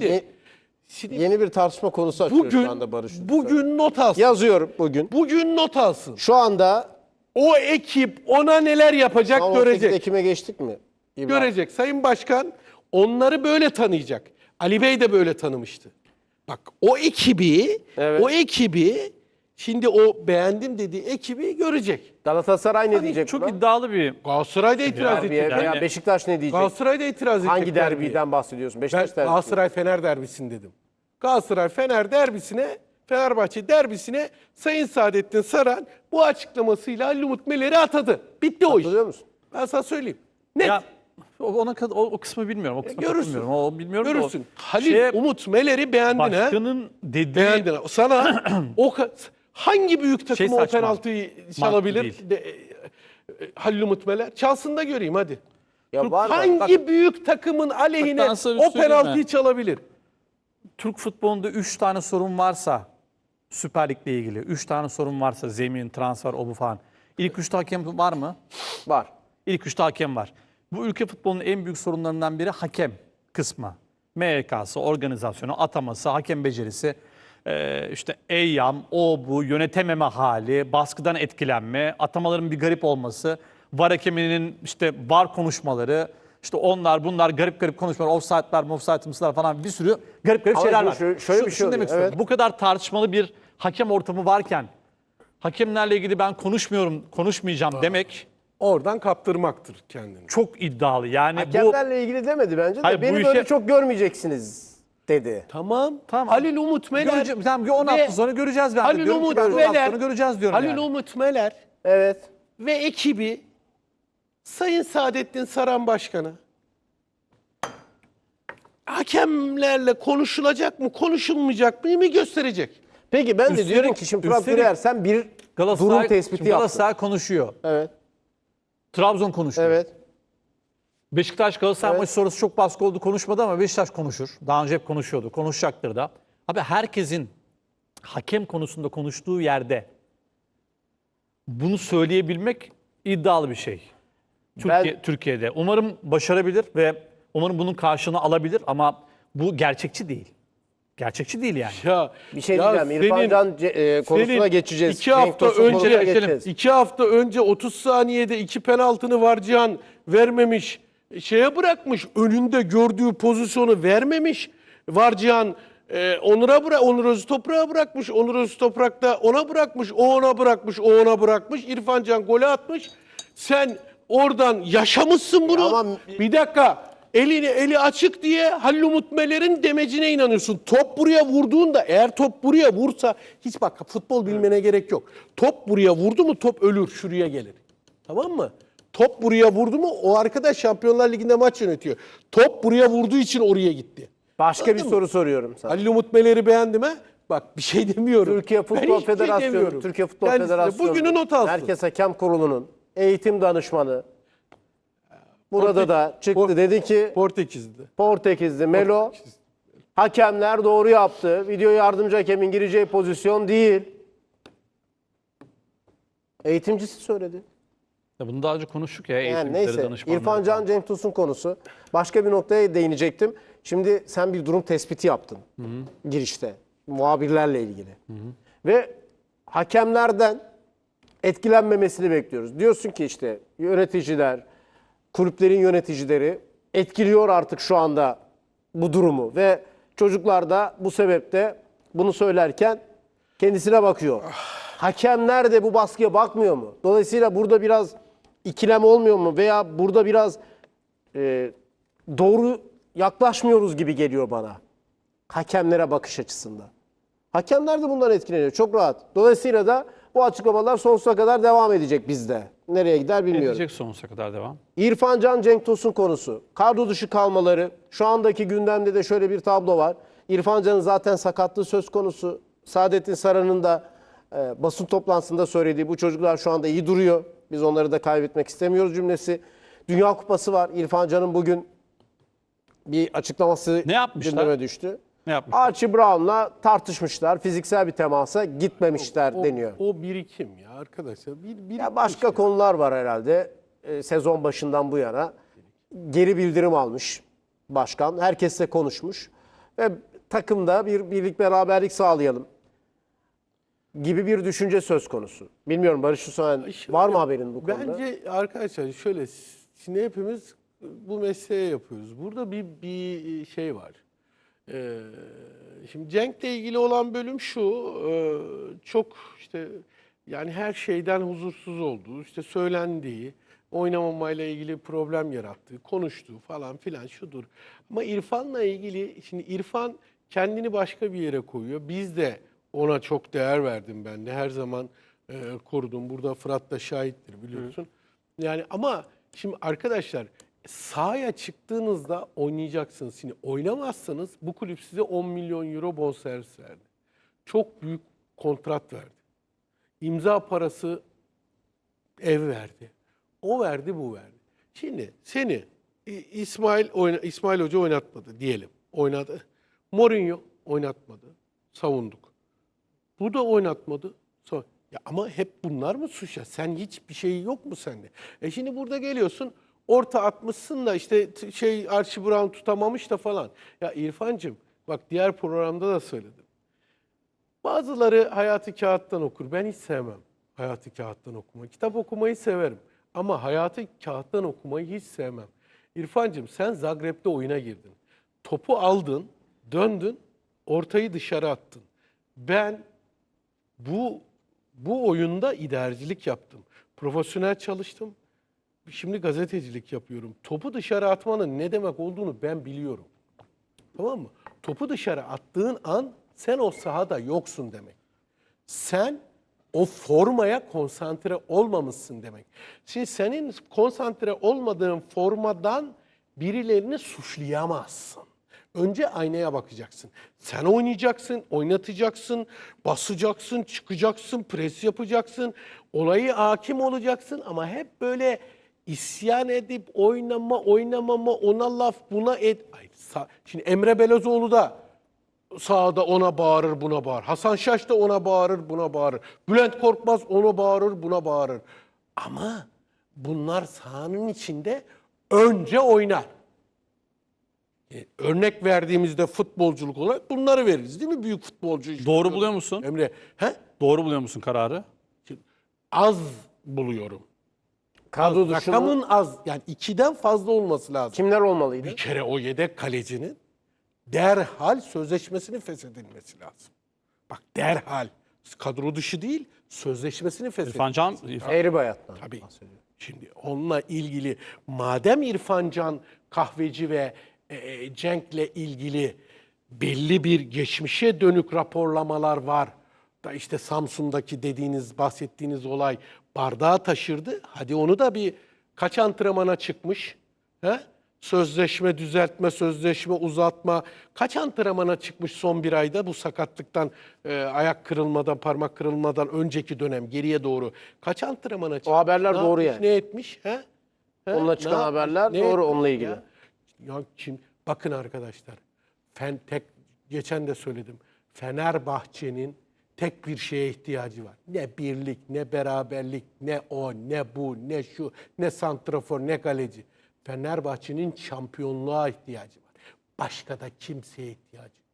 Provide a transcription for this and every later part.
Ye- Şimdi yeni bir tartışma konusu açıyor bugün, şu anda Barış. bugün not alsın. Yazıyorum bugün. Bugün not alsın. Şu anda O ekip ona neler yapacak tam 18 görecek. Ekim'e geçtik mi? İbrahim? Görecek. Sayın Başkan onları böyle tanıyacak. Ali Bey de böyle tanımıştı. Bak o ekibi, Evet. o ekibi şimdi o beğendim dediği ekibi görecek. Galatasaray ne diyecek Çok buna? iddialı bir Galatasaray da itiraz Derbiye edecek. veya Yani- Beşiktaş ne diyecek? Galatasaray da itiraz edecek. Hangi derbiye. derbiden bahsediyorsun? Ben Beşiktaş derbisi. Galatasaray Fener derbisini dedim. Galatasaray Fener derbisine, Fenerbahçe derbisine Sayın Saadettin Saran bu açıklamasıyla Halil Umut Meler'i atadı. Bitti o iş. Hatırlıyor musun? Ben sana söyleyeyim. Net. ya o- ona kad- o, o kısmı bilmiyorum. O kısmı görürsün. katılmıyorum. O bilmiyorum. da o- Görürsün. Halil şeye, Umut Meler'i beğendin ha. başkanın dediği Beğendin. ha. Sana o ka- hangi büyük takım o Şey saçma. penaltıyı çalabilir? değil. De, e, Halil Umut Meler. Çalsın da göreyim hadi. Ya var da- hangi büyük takımın aleyhine ben sana bir şey o söyleyeyim penaltıyı mi? çalabilir? Türk futbolunda 3 tane sorun varsa Süper Lig'le ilgili 3 tane sorun varsa zemin, transfer, o bu falan. İlk 3'te hakem var mı? Var. İlk 3'te hakem var. Bu ülke futbolunun en büyük sorunlarından biri hakem kısmı. MYK'sı, organizasyonu, ataması, hakem becerisi, ee, işte eyyam, o bu, yönetememe hali, baskıdan etkilenme, atamaların bir garip olması, var hakeminin işte var konuşmaları, işte onlar bunlar garip garip konuşmalar, offside'lar, offside'ımslar falan bir sürü garip garip Ama şeyler bu var. şöyle- şöyle bir şey şunu oluyor, demek istiyorum. evet. Bu kadar tartışmalı bir hakem ortamı varken hakemlerle ilgili ben konuşmuyorum, konuşmayacağım demek Oradan kaptırmaktır kendini. çok iddialı. Yani bu Hakemlerle ilgili demedi bence de. Hayır, bu Beni işe- böyle çok görmeyeceksiniz dedi. Tamam. Tamam. Halil Umut Meler. Görece- tamam, bir 10 ve hafta sonra göreceğiz ben de. Halil Diyorum ki Umut ben 10 hafta Meler. sonra göreceğiz diyorum Halil yani. Umut Meler Evet. ve ekibi Sayın Saadettin Saran Başkanı hakemlerle konuşulacak mı, konuşulmayacak mı mi gösterecek. Peki ben de Üstelik- diyorum ki şimdi Fırat üstelik Güler sen bir Galatasaray, durum tespiti şimdi yaptın. Galatasaray konuşuyor. Evet. Trabzon konuşuyor. Evet. Beşiktaş Galatasaray Evet. maçı sonrası çok baskı oldu konuşmadı ama Beşiktaş konuşur. Daha önce hep konuşuyordu. Konuşacaktır da. Abi herkesin hakem konusunda konuştuğu yerde bunu söyleyebilmek iddialı bir şey. Türkiye, Ben- Türkiye'de. Umarım başarabilir ve umarım bunun karşılığını alabilir ama bu gerçekçi değil. Gerçekçi değil yani. Ya Bir şey ya diyeceğim. İrfan senin- Can ce- e, konusuna senin geçeceğiz. iki Cenk hafta Tosun önce- Geçelim. İki hafta önce 30 saniyede iki penaltını Varcihan vermemiş. Şeye bırakmış. Önünde gördüğü pozisyonu vermemiş. Varcihan e, Onur'a bırak, Onur Özü Toprak'a bırakmış. Onur Özü Toprak da ona bırakmış. O ona bırakmış. O ona bırakmış. İrfan Can golü atmış. Sen oradan yaşamışsın bunu. Ama- Bir dakika. Elini eli açık diye Halil Umut Meler'in demecine inanıyorsun. Top buraya vurduğunda eğer top buraya vursa hiç bak futbol bilmene gerek yok. Top buraya vurdu mu top ölür şuraya gelir. Tamam mı? Top buraya vurdu mu o arkadaş Şampiyonlar Ligi'nde maç yönetiyor. Top buraya vurduğu için oraya gitti. Başka bir Anladın mı? soru soruyorum sana. Halil Umut Meler'i beğendim ha? Bak bir şey demiyorum. Türkiye Ben Futbol hiçbir şey Federasyonu, demiyorum. Türkiye Futbol Kendisi de Federasyonu, Bugünü not alsın. Merkez Hakem Kurulu'nun eğitim danışmanı burada da çıktı Port- dedi ki Portekiz'de. Portekizli Melo hakemler doğru yaptı. Video yardımcı hakemin gireceği pozisyon değil. Eğitimcisi söyledi. Ya bunu daha önce konuştuk ya. Yani neyse İrfan Can. Cenk Tosun konusu. Başka bir noktaya değinecektim. Şimdi sen bir durum tespiti yaptın girişte muhabirlerle ilgili. Ve hakemlerden etkilenmemesini bekliyoruz. Diyorsun ki işte yöneticiler, kulüplerin yöneticileri etkiliyor artık şu anda bu durumu ve çocuklar da bu sebeple bunu söylerken kendisine bakıyor. Hakemler de bu baskıya bakmıyor mu? Dolayısıyla burada biraz ikilem olmuyor mu? Veya burada biraz e, doğru yaklaşmıyoruz gibi geliyor bana. Hakemlere bakış açısından. Hakemler de bundan etkileniyor çok rahat. Dolayısıyla da bu açıklamalar sonsuza kadar devam edecek bizde. Nereye gider bilmiyorum. Edecek sonsuza kadar devam. İrfan Can Cenk Tosun konusu. Kadro dışı kalmaları. Şu andaki gündemde de şöyle bir tablo var. İrfan Can'ın zaten sakatlığı söz konusu. Saadettin Saran'ın da e, basın toplantısında söylediği bu çocuklar şu anda iyi duruyor. Biz onları da kaybetmek istemiyoruz cümlesi. Dünya Kupası var. İrfan Can'ın bugün bir açıklaması Ne yapmışlar? gündeme düştü. Ne yapmışlar? Archie Brown'la tartışmışlar. Fiziksel bir temasa gitmemişler O, deniyor. o birikim ya arkadaşlar. Bir, bir, Ya başka konular var herhalde. Ee, sezon başından bu yana geri bildirim almış başkan. Herkesle konuşmuş. ve takımda bir birlik beraberlik sağlayalım gibi bir düşünce söz konusu. Bilmiyorum Barış Hüseyin var mı haberin bu konuda? Bence arkadaşlar şöyle şimdi hepimiz bu mesleği yapıyoruz. Burada bir bir şey var. Ee, şimdi Cenk'le ilgili olan bölüm şu. e, çok işte yani her şeyden huzursuz olduğu, işte söylendiği, oynamamayla ilgili problem yarattığı, konuştuğu falan filan şudur. Ama İrfan'la ilgili şimdi İrfan kendini başka bir yere koyuyor. Biz de ona çok değer verdim ben de. Her zaman e, korudum. Burada Fırat da şahittir biliyorsun. Yani ama şimdi arkadaşlar sahaya çıktığınızda oynayacaksınız. Şimdi oynamazsanız bu kulüp size 10 milyon euro bonservis verdi. Çok büyük kontrat verdi. İmza parası ev verdi. O verdi, bu verdi. Şimdi seni İsmail oyna, İsmail Hoca oynatmadı diyelim. Oynadı. Mourinho oynatmadı. Savunduk. Bu da oynatmadı. Sonra, ya ama hep bunlar mı suç ya? Sen hiçbir şey yok mu sende? E şimdi burada geliyorsun orta atmışsın da işte şey Archie Brown tutamamış da falan. Ya İrfancığım bak diğer programda da söyledim. Bazıları hayatı kağıttan okur. Ben hiç sevmem hayatı kağıttan okumayı. Kitap okumayı severim. Ama hayatı kağıttan okumayı hiç sevmem. İrfancığım sen Zagreb'de oyuna girdin. Topu aldın, döndün, ortayı dışarı attın. Ben bu bu oyunda idarecilik yaptım. Profesyonel çalıştım. Şimdi gazetecilik yapıyorum. Topu dışarı atmanın ne demek olduğunu ben biliyorum. Tamam mı? Topu dışarı attığın an sen o sahada yoksun demek. Sen o formaya konsantre olmamışsın demek. Şimdi senin konsantre olmadığın formadan birilerini suçlayamazsın. Önce aynaya bakacaksın. Sen oynayacaksın, oynatacaksın, basacaksın, çıkacaksın, pres yapacaksın. Olayı hakim olacaksın ama hep böyle isyan edip oynama, oynamama, ona laf, buna et. Ay, Şimdi Emre Belözoğlu da sağda ona bağırır, buna bağırır. Hasan Şaş da ona bağırır, buna bağırır. Bülent Korkmaz ona bağırır, buna bağırır. Ama bunlar sahanın içinde önce oynar. E, örnek verdiğimizde futbolculuk olarak bunları veririz değil mi? Büyük futbolcu. işte. Doğru buluyor musun? Emre, he? Doğru buluyor musun kararı? Az buluyorum. Kadro dışında Rakamın az. Yani ikiden fazla olması lazım. kimler olmalıydı? Bir kere o yedek kalecinin derhal sözleşmesini feshedilmesi lazım. Bak derhal. Kadro dışı değil, sözleşmesini feshedilmesi İrfan Can, İrfan- Eğri Bayat'tan. Tabii. Şimdi onunla ilgili madem İrfan Can Kahveci ve e, Cenk'le ilgili belli bir geçmişe dönük raporlamalar var. Da işte Samsun'daki dediğiniz, bahsettiğiniz olay bardağı taşırdı. Hadi onu da bir kaç antrenmana çıkmış? He? Sözleşme düzeltme, sözleşme uzatma. Kaç antrenmana çıkmış son bir ayda bu sakatlıktan, e, ayak kırılmadan, parmak kırılmadan önceki dönem geriye doğru. Kaç antrenmana çıkmış? haberler Ne doğru yapmış, yani. Ne etmiş? He? He? Onunla Ne çıkan yapmış, haberler ne doğru, etmiş onunla ilgili. Ya, ya kim, bakın arkadaşlar, fen, tek, geçen de söyledim. Fenerbahçe'nin tek bir şeye ihtiyacı var. Ne birlik, ne beraberlik, ne o, ne bu, ne şu, ne santrafor, ne kaleci. Fenerbahçe'nin şampiyonluğa ihtiyacı var. Başka da kimseye ihtiyacı yok.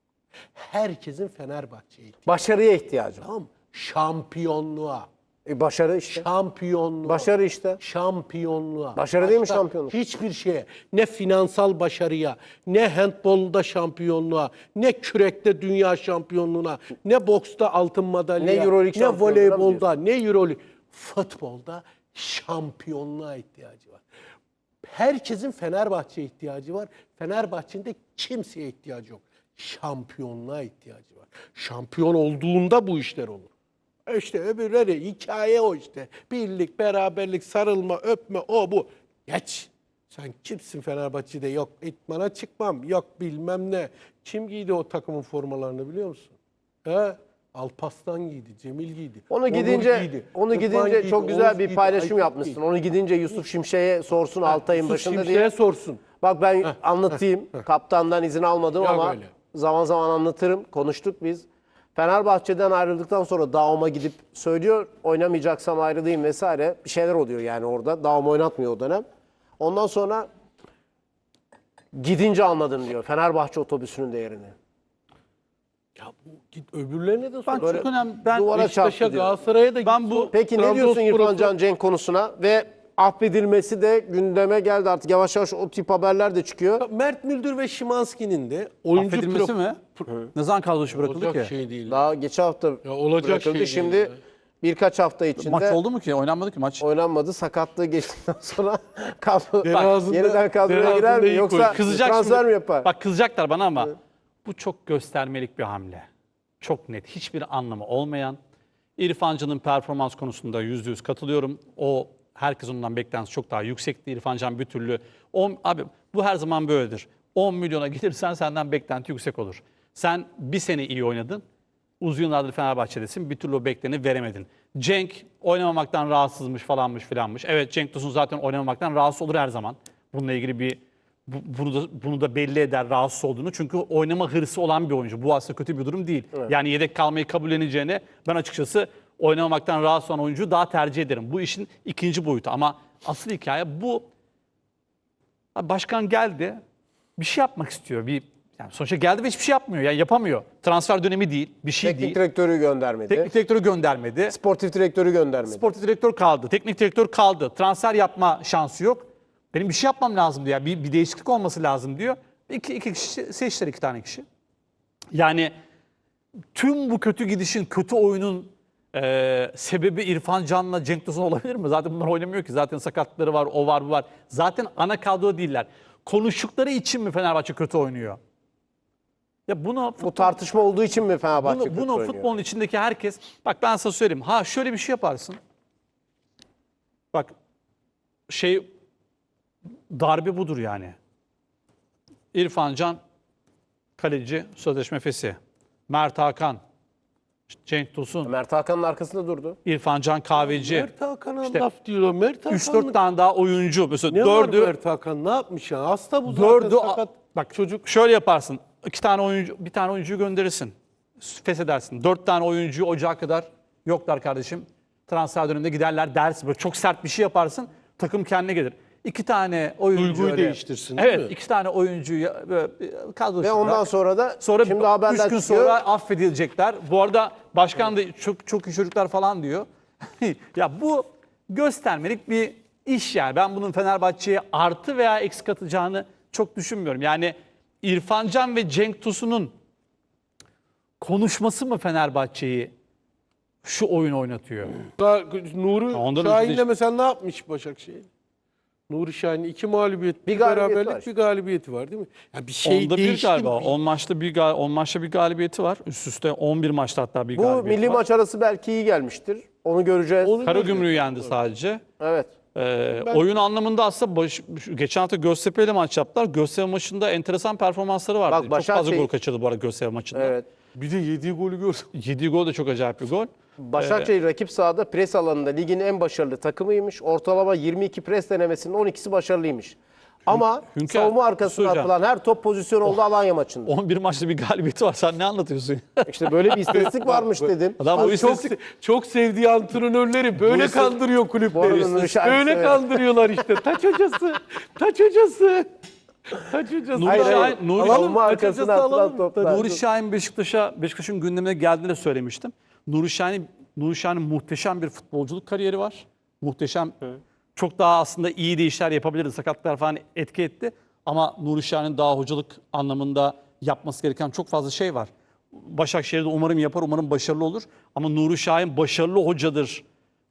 Herkesin Fenerbahçe'ye ihtiyacı var. Başarıya ihtiyacı var. Tamam mı? Şampiyonluğa. E, başarı işte. Şampiyonluğa. Başarı işte. Şampiyonluğa. Başarı değil mi şampiyonluk? Hiçbir şeye. Ne finansal başarıya, ne handbolda şampiyonluğa, ne kürekte dünya şampiyonluğuna, ne boksta altın madalya, Ne Euroleague ne voleybolda, ne Euroleague. Futbolda şampiyonluğa ihtiyacı var. Herkesin Fenerbahçe'ye ihtiyacı var. Fenerbahçe'nin de kimseye ihtiyacı yok. Şampiyonluğa ihtiyacı var. Şampiyon olduğunda bu işler olur. İşte öbürleri hikaye o işte. Birlik, beraberlik, sarılma, öpme, o bu. Geç. Sen kimsin Fenerbahçe'de? Yok itmana çıkmam, yok bilmem ne. Kim giydi o takımın formalarını biliyor musun? He? Alpaslan giydi, Cemil giydi. Onu gidince giydi, onu Rıdvan gidince giydi, çok güzel bir giydi, paylaşım Aykut yapmışsın. giydi. Onu gidince Yusuf Şimşek'e sorsun Altay'ın Yusuf başında Şimşek'e diye. sorsun. Bak ben anlatayım. Kaptandan izin almadım Yok ama öyle. zaman zaman anlatırım. Konuştuk biz. Fenerbahçe'den ayrıldıktan sonra Daum'a gidip söylüyor oynamayacaksam ayrılayım vesaire. Bir şeyler oluyor yani orada. Daum oynatmıyor o dönem. Ondan sonra gidince anladım diyor Fenerbahçe otobüsünün değerini. Ya bu git öbürlerine de Ben sor. çok önemli. Ben duvara Beşiktaş'a, çarptı diyor. Galatasaray'a da Ben bu-. Peki ne diyorsun İrfan. Can Cenk konusuna ve affedilmesi de gündeme geldi artık yavaş yavaş o tip haberler de çıkıyor. Mert Müldür ve Şimanski'nin de oyuncu affedilmesi pro- mi? Ne zaman kadro dışı bırakıldı olacak ki? şey değil. Daha geçen hafta Ya olacak bırakıldı. şey değil Şimdi ya. birkaç hafta içinde Maç oldu mu ki? Oynanmadı ki maç. oynanmadı. Sakatlığı geçtikten sonra kadro Derazında- yeniden kadroya girer Derazında mi yoksa koy. Kızacak transfer şimdi. mi yapar? Bak kızacaklar bana ama bu çok göstermelik bir hamle. Çok net. Hiçbir anlamı olmayan. İrfancan'ın performans konusunda yüzde yüz katılıyorum. O herkes ondan beklentisi çok daha yüksekti. İrfancan bir türlü. On, abi bu her zaman böyledir. 10 milyona gelirsen senden beklenti yüksek olur. Sen bir sene iyi oynadın. Uzun yıllardır Fenerbahçe'desin. Bir türlü o bekleni veremedin. Cenk oynamamaktan rahatsızmış falanmış filanmış. Evet Cenk Tosun zaten oynamamaktan rahatsız olur her zaman. Bununla ilgili bir bu- bunu da bunu da belli eder rahatsız olduğunu. Çünkü oynama hırsı olan bir oyuncu. Bu aslında kötü bir durum değil. Yani yedek kalmayı kabulleneceğine ben açıkçası oynamamaktan rahatsız olan oyuncuyu daha tercih ederim. Bu işin ikinci boyutu ama asıl hikaye bu. Başkan geldi. Bir şey yapmak istiyor. Bir yani sonuçta geldi ve hiçbir şey yapmıyor. Yani yapamıyor. Transfer dönemi değil, bir şey Teknik değil. direktörü göndermedi. Teknik direktörü göndermedi. Sportif direktörü göndermedi. Sportif direktör kaldı. Teknik direktör kaldı. Transfer yapma şansı yok. Benim bir şey yapmam lazım diyor. Yani bir, bir değişiklik olması lazım diyor. İki, iki kişi seçtiler iki tane kişi. Yani tüm bu kötü gidişin, kötü oyunun e, sebebi İrfan Can'la Cenk Tosun olabilir mi? Zaten bunlar oynamıyor ki. Zaten sakatlıkları var, o var, bu var. Zaten ana kadro değiller. Konuştukları için mi Fenerbahçe kötü oynuyor? Ya bunu Bu tartışma olduğu için mi Fenerbahçe bunu, bunu oynuyor? futbolun içindeki herkes, bak ben sana söyleyeyim. Ha şöyle bir şey yaparsın. Bak şey darbe budur yani. İrfan Can kaleci sözleşme fesi. Mert Hakan, Cenk Tosun, Mert Hakan'ın arkasında durdu. İrfan Can Kahveci. Mert Hakan'a İşte laf diyorlar. Mert Hakan 3-4 tane daha oyuncu. Mesela Ne var dördü, Mert Hakan? Ne yapmış ya? Hasta bu zaten dördü sakat. bak çocuk şöyle yaparsın. İki tane oyuncu, bir tane oyuncuyu gönderirsin. Feshedersin. Dört tane oyuncuyu ocağa kadar yoklar kardeşim. Transfer döneminde giderler dersin. Böyle çok sert bir şey yaparsın. Takım kendine gelir. İki tane oyuncu Duyguyu öyle- değiştirsin, değil Evet, mi? iki tane oyuncuyu kadro Ve ondan bırak. sonra da Sonra şimdi üç haberler gün çıkıyor. sonra affedilecekler. Bu arada başkan da çok çok iyi çocuklar falan diyor. ya bu göstermelik bir iş yani. Ben bunun Fenerbahçe'ye artı veya eksi katacağını çok düşünmüyorum. Yani İrfan Can ve Cenk Tosun'un konuşması mı Fenerbahçe'yi şu oyun oynatıyor? Nuri Ondan Şahin'le önce de- mesela ne yapmış Başakşehir? Nuri Şahin iki mağlubiyet, Bir bir, galibiyeti beraberlik, var. bir galibiyeti var değil mi? Ya bir şey Onda bir değişti galiba. mi? 10 maçta bir gal- 10 maçta bir galibiyeti var. Üst üste 11 maçta hatta bir Bu galibiyeti milli var. maç arası belki iyi gelmiştir. Onu göreceğiz. Onu- Karagümrük'ü yendi sadece. Evet. Ee, Oyun anlamında aslında baş- geçen hafta Göztepe ile maç yaptılar. Göztepe maçında enteresan performansları vardı. Bak, çok fazla Başakşehir- gol kaçırdı bu arada Göztepe maçında. Evet. Bir de yediği golü gördüm. Yediği gol de çok acayip bir gol. Başakşehir rakip sahada pres alanında ligin en başarılı takımıymış. Ortalama 22 pres denemesinin 12'si başarılıymış. Ama Hünkar, savunma arkasına söyleyeceğim. atılan her top pozisyonu oldu Alanya maçında. 11 maçta bir galibiyeti var. Sen ne anlatıyorsun? İşte böyle bir istatistik varmış dedim. Adam o Çok, istatistik... çok sevdiği antrenörleri böyle Bu- kandırıyor kulüpleri. Böyle kandırıyorlar işte. Taç hocası. Taç hocası. Taç hocası. Nuri Hayır, Şahin, hayır. Nuri, Alalım, taç arkasına alalım. toplar. Nuri Şahin Beşiktaş'a Beşiktaş'ın gündemine geldiğinde söylemiştim. Nuri Şahin'in Nuri Şahin'in muhteşem bir futbolculuk kariyeri var. Muhteşem. Çok daha aslında iyi de işler yapabilirdi. Sakatlıklar falan etki etti. Ama Nuri Şahin'in daha hocalık anlamında yapması gereken çok fazla şey var. Başakşehir'de umarım yapar, umarım başarılı olur. Ama Nuri Şahin başarılı hocadır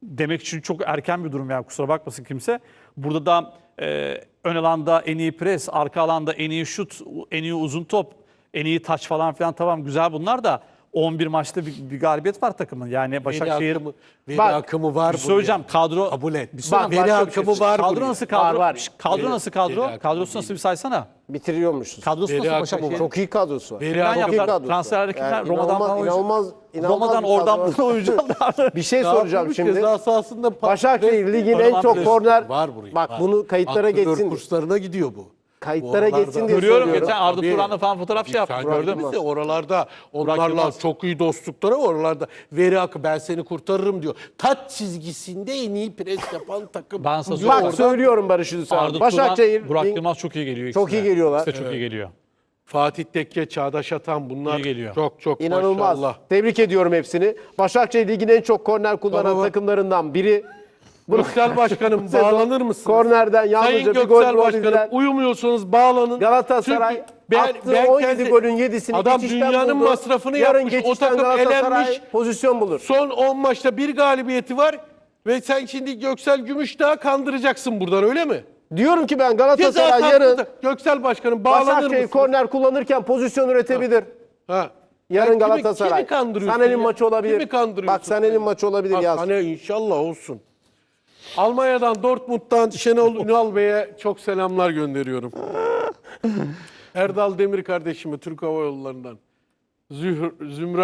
demek için çok erken bir durum yani kusura bakmasın kimse. Burada da e, ön alanda en iyi pres, arka alanda en iyi şut, en iyi uzun top, en iyi taç falan filan tamam güzel bunlar da 11 maçta bir, bir galibiyet var takımın. Yani Veri Başakşehir akımı, veri Bak, akımı var. bir söyleyeceğim kadro Kabul et. Bir Bak, veri başka bir şey. akımı var Kadro buraya. nasıl kadro? Var, var. Şş, Kadro nasıl kadro? Veri akımı Kadrosu nasıl bir saysana? Bitiriyormuşuz. Kadrosu Veri nasıl akımı Başakşehir? Çok iyi kadrosu var. Veri akımı- iyi yaptılar? kadrosu. Transferler kimler? Yani Roma'dan inanılmaz, falan oyuncu- inanılmaz, inanılmaz Roma'dan oradan buradan oyuncu aldılar. Bir şey soracağım şimdi. Ceza sahasında pas- Başakşehir ligin en çok korner. Var buraya. Bak bunu kayıtlara Antrenör geçsin. kurslarına gidiyor bu. Kayıtlara oralarda- geçsin diye Görüyorum söylüyorum. geçen Arda Tabii. Turan'la falan fotoğraf şey yaptı. Sen Gördün mü? Oralarda onlarla Yılmaz. çok iyi dostlukları var. Oralarda veri akı ben seni kurtarırım diyor. Taç çizgisinde en iyi pres yapan takım. Ben sana Diyor Bak söyleyeyim. orada. söylüyorum Barış Hüsnü Arda Başakşehir Turan, Burak lig- Yılmaz çok iyi geliyor. Çok iyi geliyorlar. İkisi de çok iyi geliyor. Fatih Tekke, Çağdaş Atan bunlar İyi geliyor. çok çok İnanılmaz. maşallah. Tebrik ediyorum hepsini. Başakşehir Ligi'nin en çok korner kullanan Baba. takımlarından biri. Göksel Başkanım bağlanır mısınız? Kornerden yalnızca Sayın bir gol Göksel Başkanım bulabilen uyumuyorsanız bağlanın. Galatasaray Çünkü ben- attığı ben 17 kendi- golün 7'sini Adam dünyanın buldu. masrafını Yarın yapmış. O takım elenmiş. pozisyon bulur. Son 10 maçta bir galibiyeti var ve sen şimdi Göksel Gümüşdağ'ı kandıracaksın buradan öyle mi? Diyorum ki ben Ceza Galatasaray yarın yarın Göksel Başkanım bağlanır mısın? korner kullanırken pozisyon üretebilir. Ha. Yarın Sen kimi- Galatasaray. Kimi kandırıyorsun? Sané'nin ya? maçı olabilir. Kimi kandırıyorsun? Bak Sané'nin maçı olabilir Ha, yaz. Sané inşallah olsun. Almanya'dan Dortmund'dan Şenol Ünal Bey'e çok selamlar gönderiyorum. Erdal Demir kardeşime Türk Hava Yolları'ndan. Zühr, Zümra